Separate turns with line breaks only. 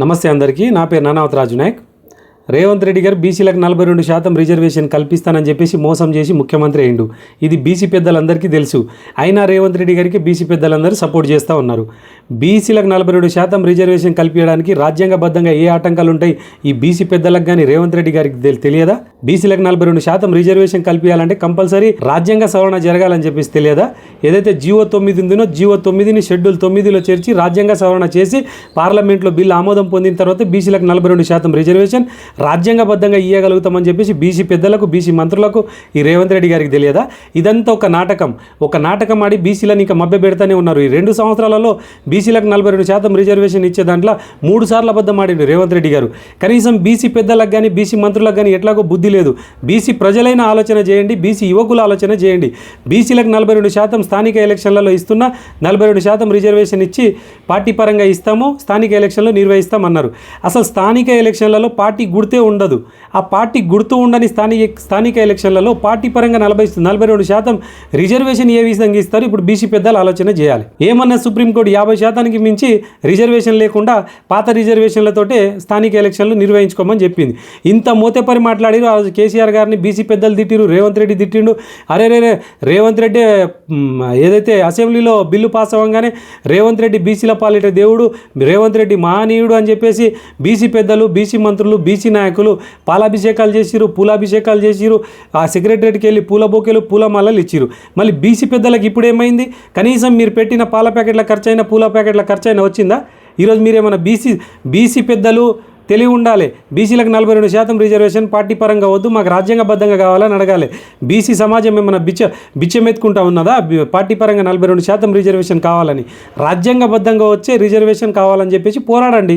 నమస్తే అందరికీ. నా పేరు నానావత్ రాజు నాయక్. రేవంత్ రెడ్డి గారు బీసీలకు నలభై రెండు శాతం రిజర్వేషన్ కల్పిస్తానని చెప్పేసి మోసం చేసి ముఖ్యమంత్రి అయిండు ఇది బీసీ పెద్దలందరికీ తెలుసు. అయినా రేవంత్ రెడ్డి గారికి బీసీ పెద్దలందరూ సపోర్ట్ చేస్తూ ఉన్నారు. బీసీలకు నలభై రెండు శాతం రిజర్వేషన్ కల్పించడానికి రాజ్యాంగబద్ధంగా ఏ ఆటంకాలు ఉంటాయి ఈ బీసీ పెద్దలకు కానీ రేవంత్ రెడ్డి గారికి తెలి- తెలియదా? బీసీలకు నలభై రెండు శాతం రిజర్వేషన్ కల్పించాలంటే కంపల్సరీ రాజ్యాంగ సవరణ జరగాలని చెప్పేసి తెలియదా? ఏదైతే జీవో తొమ్మిది ఉందో జీవో తొమ్మిదిని షెడ్యూల్ తొమ్మిదిలో చేర్చి రాజ్యాంగ సవరణ చేసి పార్లమెంట్లో బిల్లు ఆమోదం పొందిన తర్వాత బీసీలకు నలభై రెండు శాతం రిజర్వేషన్ రాజ్యాంగబద్ధంగా ఇవ్వగలుగుతామని చెప్పేసి బీసీ పెద్దలకు బీసీ మంత్రులకు ఈ రేవంత్ రెడ్డి గారికి తెలియదా? ఇదంతా ఒక నాటకం. ఒక నాటకం ఆడి బీసీలను ఇంకా మభ్య పెడతానే ఉన్నారు. ఈ రెండు సంవత్సరాలలో బీసీలకు నలభై రెండు శాతం రిజర్వేషన్ ఇచ్చే దాంట్లో మూడు సార్లు అబద్ధం ఆడిండు రేవంత్ రెడ్డి గారు. కనీసం బీసీ పెద్దలకు కానీ బీసీ మంత్రులకు కానీ ఎట్లాగో బుద్ధి లేదు. బీసీ ప్రజలైన ఆలోచన చేయండి బీసీ యువకుల ఆలోచన చేయండి. బీసీలకు నలభై రెండు శాతం స్థానిక ఎలక్షన్లలో ఇస్తున్న నలభై రెండు శాతం రిజర్వేషన్ ఇచ్చి పార్టీ పరంగా ఇస్తాము స్థానిక ఎలక్షన్లో నిర్వహిస్తామన్నారు. అసలు స్థానిక ఎలక్షన్లలో పార్టీ గుర్తే ఉండదు. ఆ పార్టీ గుర్తు ఉండని స్థానిక స్థానిక ఎలక్షన్లలో పార్టీ పరంగా నలభై నలభై రెండు శాతం రిజర్వేషన్ ఏ విధంగా ఇస్తారు? ఇప్పుడు బీసీ పెద్దలు ఆలోచన చేయాలి. ఏమన్నా సుప్రీంకోర్టు యాభై శాతానికి మించి రిజర్వేషన్ లేకుండా పాత రిజర్వేషన్లతోటే స్థానిక ఎలక్షన్లు నిర్వహించుకోమని చెప్పింది. ఇంత మోతేపరి మాట్లాడిరు. ఆ రోజు కేసీఆర్ గారిని బీసీ పెద్దలు తిట్టిరు రేవంత్ రెడ్డి తిట్టిండు. అరే రే రేవంత్ రెడ్డి ఏదైతే అసెంబ్లీలో బిల్లు పాస్ అవ్వగానే రేవంత్ రెడ్డి బీసీల పాలిట దేవుడు రేవంత్ రెడ్డి మహనీయుడు అని చెప్పేసి బీసీ పెద్దలు బీసీ మంత్రులు బీసీ నాయకులు పాలాభిషేకాలు చేసిరు పూలాభిషేకాలు చేసిరు ఆ సెక్రటరీకి వెళ్ళి పూల బొకేలు పూల మాలలు ఇచ్చిరు మళ్ళీ బీసీ పెద్దలకు ఇప్పుడు ఏమైంది కనీసం మీరు పెట్టిన పాల ప్యాకెట్ల ఖర్చు అయినా పూల ప్యాకెట్ల ఖర్చు అయినా వచ్చిందా? ఈరోజు మీరేమైనా బీసీ బీసీ పెద్దలు తెలివి ఉండాలి. బీసీలకు నలభై రెండు శాతం రిజర్వేషన్ పార్టీ పరంగా వద్దు మాకు రాజ్యాంగబద్ధంగా కావాలని అడగాలి. బీసీ సమాజం ఏమైనా బిచ్చ బిచ్చమెత్తుకుంటా ఉన్నదా? పార్టీ పరంగా నలభై రెండు శాతం రిజర్వేషన్ కావాలని. రాజ్యాంగబద్ధంగా వచ్చే రిజర్వేషన్ కావాలని చెప్పేసి పోరాడండి.